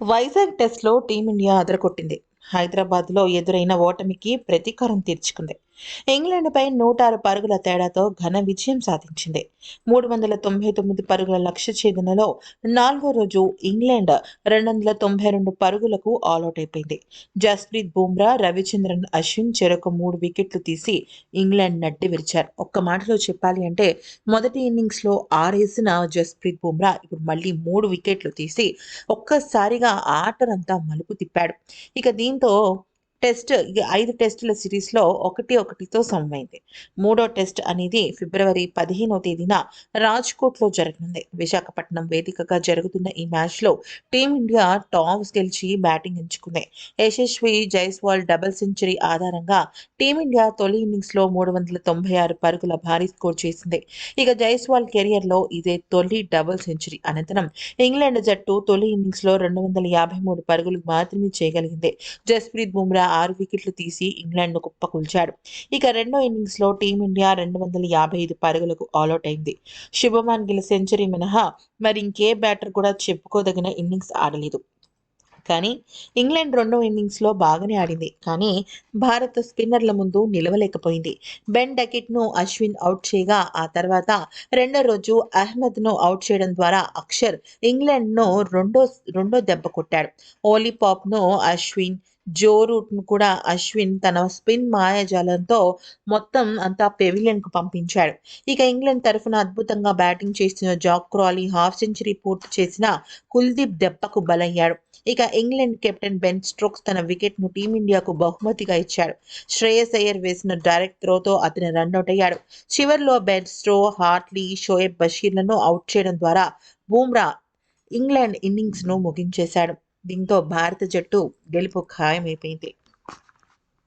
వైజాగ్ టెస్ట్లో టీమిండియా అదరకొట్టింది హైదరాబాద్లో ఎదురైన ఓటమికి ప్రతీకారం తీర్చుకుంది. ఇంగ్లాండ్పై నూట ఆరు పరుగుల తేడాతో ఘన విజయం సాధించింది. మూడు వందల తొంభై తొమ్మిది పరుగుల లక్ష్య ఛేదనలో నాలుగో రోజు ఇంగ్లాండ్ రెండు వందల తొంభై రెండు పరుగులకు ఆల్అౌట్ అయిపోయింది. జస్ప్రీత్ బుమ్రా రవిచంద్రన్ అశ్విన్ చెరొక మూడు వికెట్లు తీసి ఇంగ్లాండ్ నడ్డి విరిచారు. ఒక్క మాటలో చెప్పాలి అంటే మొదటి ఇన్నింగ్స్లో ఆరేసిన జస్ప్రీత్ బుమ్రా ఇప్పుడు మళ్ళీ మూడు వికెట్లు తీసి ఒక్కసారిగా ఆటనంతా మలుపు తిప్పాడు. ఇక దీంతో టెస్ట్ ఐదు టెస్టుల సిరీస్లో ఒకటి ఒకటితో సమమైంది. మూడో టెస్ట్ అనేది ఫిబ్రవరి పదిహేనో తేదీన రాజ్కోట్లో జరగనుంది. విశాఖపట్నం వేదికగా జరుగుతున్న ఈ మ్యాచ్లో టీమిండియా టాస్ గెలిచి బ్యాటింగ్ ఎంచుకుంది. యశస్వి జైస్వాల్ డబుల్ సెంచరీ ఆధారంగా టీమిండియా తొలి ఇన్నింగ్స్లో మూడు వందల తొంభై ఆరు పరుగుల భారీ స్కోర్ చేసింది. ఇక జైస్వాల్ కెరియర్లో ఇదే తొలి డబుల్ సెంచరీ అనంతరం ఇంగ్లాండ్ జట్టు తొలి ఇన్నింగ్స్లో రెండు వందల యాభై మూడు పరుగులు మాత్రమే చేయగలిగింది. జస్ప్రీత్ బుమ్రా ఆరు వికెట్లు తీసి ఇంగ్లాండ్ను కుప్పకూల్చాడు ఇక రెండో ఇన్నింగ్స్లో టీమిండియా రెండు వందల యాభై ఐదు పరుగులకు ఆల్అౌట్ అయింది. శుభమాన్ గిల్ సెంచరీ మినహా మరి ఇంకే బ్యాటర్ కూడా చెప్పుకోదగిన ఇన్నింగ్స్ ఆడలేదు. కానీ ఇంగ్లాండ్ రెండో ఇన్నింగ్స్లో బాగానే ఆడింది. కానీ భారత స్పిన్నర్ల ముందు నిలవలేకపోయింది. బెన్ డకెట్ను అశ్విన్ అవుట్ చేయగా ఆ తర్వాత రెండో రోజు అహ్మద్ను అవుట్ చేయడం ద్వారా అక్షర్ ఇంగ్లాండ్ను రెండో రెండో దెబ్బ కొట్టాడు. ఓలీ పాప్ను అశ్విన్ జో రూట్ను కూడా అశ్విన్ తన స్పిన్ మాయాజాలంతో మొత్తం అంతా పెవిలియన్కు పంపించాడు. ఇక ఇంగ్లాండ్ తరఫున అద్భుతంగా బ్యాటింగ్ చేస్తున్న జాక్ క్రాలీ హాఫ్ సెంచరీ పూర్తి చేసిన కుల్దీప్ దెబ్బకు బలయ్యాడు. ఇక ఇంగ్లాండ్ కెప్టెన్ బెన్ స్ట్రోక్స్ తన వికెట్ను టీమిండియాకు బహుమతిగా ఇచ్చాడు. శ్రేయస్ అయ్యర్ వేసిన డైరెక్ట్ త్రోతో అతను రన్అట్ అయ్యాడు. చివరిలో బెన్ స్ట్రో హార్ట్లీ షోయబ్ బషీర్లను అవుట్ చేయడం ద్వారా బూమ్రా ఇంగ్లాండ్ ఇన్నింగ్స్ను ముగించేశాడు. దీంతో భారత జట్టు గెలుపు ఖాయమైపోయింది.